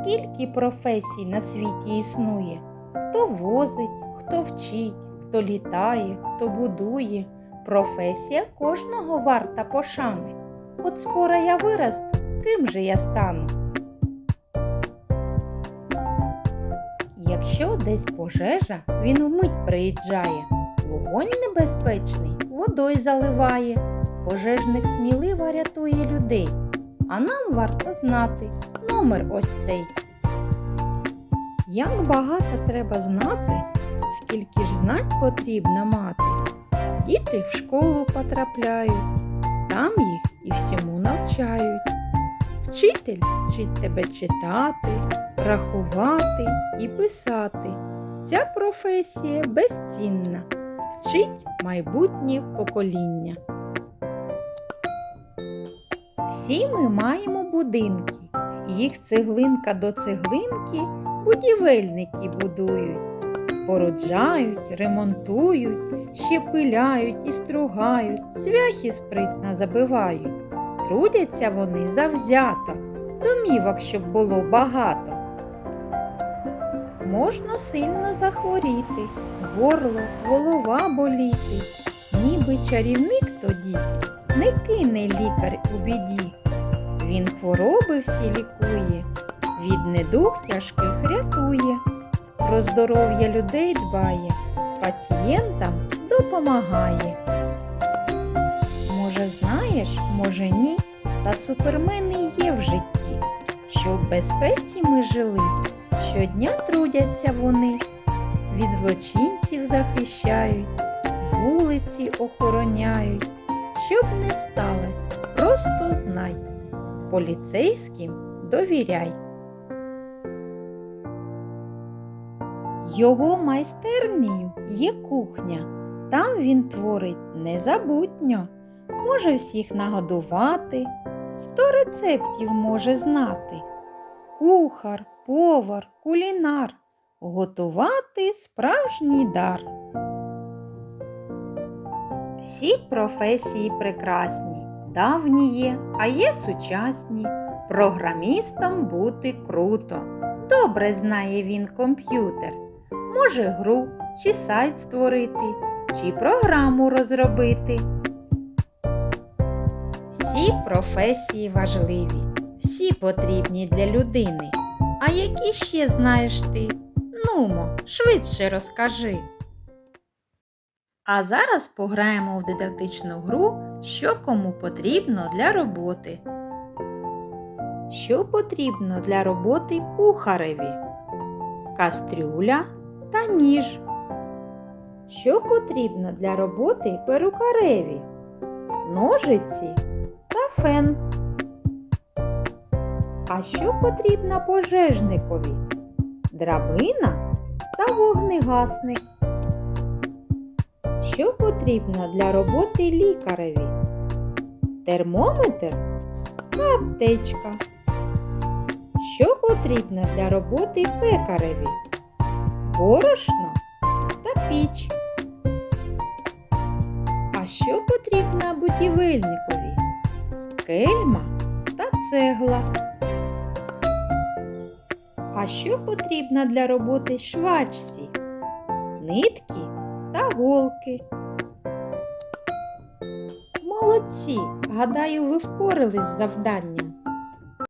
скільки професій на світі існує? Хто возить, хто вчить, хто літає, хто будує. Професія кожного варта пошани. От скоро я виросту, ким же я стану? Якщо десь пожежа, він вмить приїжджає. Вогонь небезпечний водою заливає. Пожежник сміливо рятує людей. А нам варто знати номер ось цей. Як багато треба знати, скільки ж знать потрібно мати. Діти в школу потрапляють, там їх і всьому навчають. Вчитель вчить тебе читати, рахувати і писати. Ця професія безцінна, вчить майбутнє покоління. Всі ми маємо будинки, їх цеглинка до цеглинки будівельники будують, породжають, ремонтують, ще пиляють і стругають, цвяхи спритно забивають. Трудяться вони завзято, домівок, щоб було багато. Можна сильно захворіти, горло, голова боліти, ніби чарівник тоді не кине лікар у біді. Він хвороби всі лікує, від недуг тяжких рятує, про здоров'я людей дбає, пацієнтам допомагає. Може, знаєш, може ні, та супермени є в житті. Щоб в безпеці ми жили, щодня трудяться вони, від злочинців захищають, вулиці охороняють. Щоб не сталося, просто знай, поліцейським довіряй. Його майстернею є кухня, там він творить незабутньо, може всіх нагодувати, сто рецептів може знати. Кухар, повар, кулінар, готувати справжній дар. Всі професії прекрасні, давні є, а є сучасні. Програмістом бути круто. Добре знає він комп'ютер. Може гру чи сайт створити, чи програму розробити. Всі професії важливі, всі потрібні для людини. А які ще знаєш ти? Нумо, швидше розкажи. А зараз пограємо в дидактичну гру, що кому потрібно для роботи. Що потрібно для роботи кухареві? Кастрюля та ніж. Що потрібно для роботи перукареві? Ножиці та фен. А що потрібно пожежникові? Драбина та вогнегасник. Що потрібно для роботи лікареві? Термометр та аптечка. Що потрібно для роботи пекареві? Борошно та піч. А що потрібно будівельникові? Кельма та цегла. А що потрібно для роботи швачці? Нитки та голки. Молодці! Гадаю, ви впорались з завданням.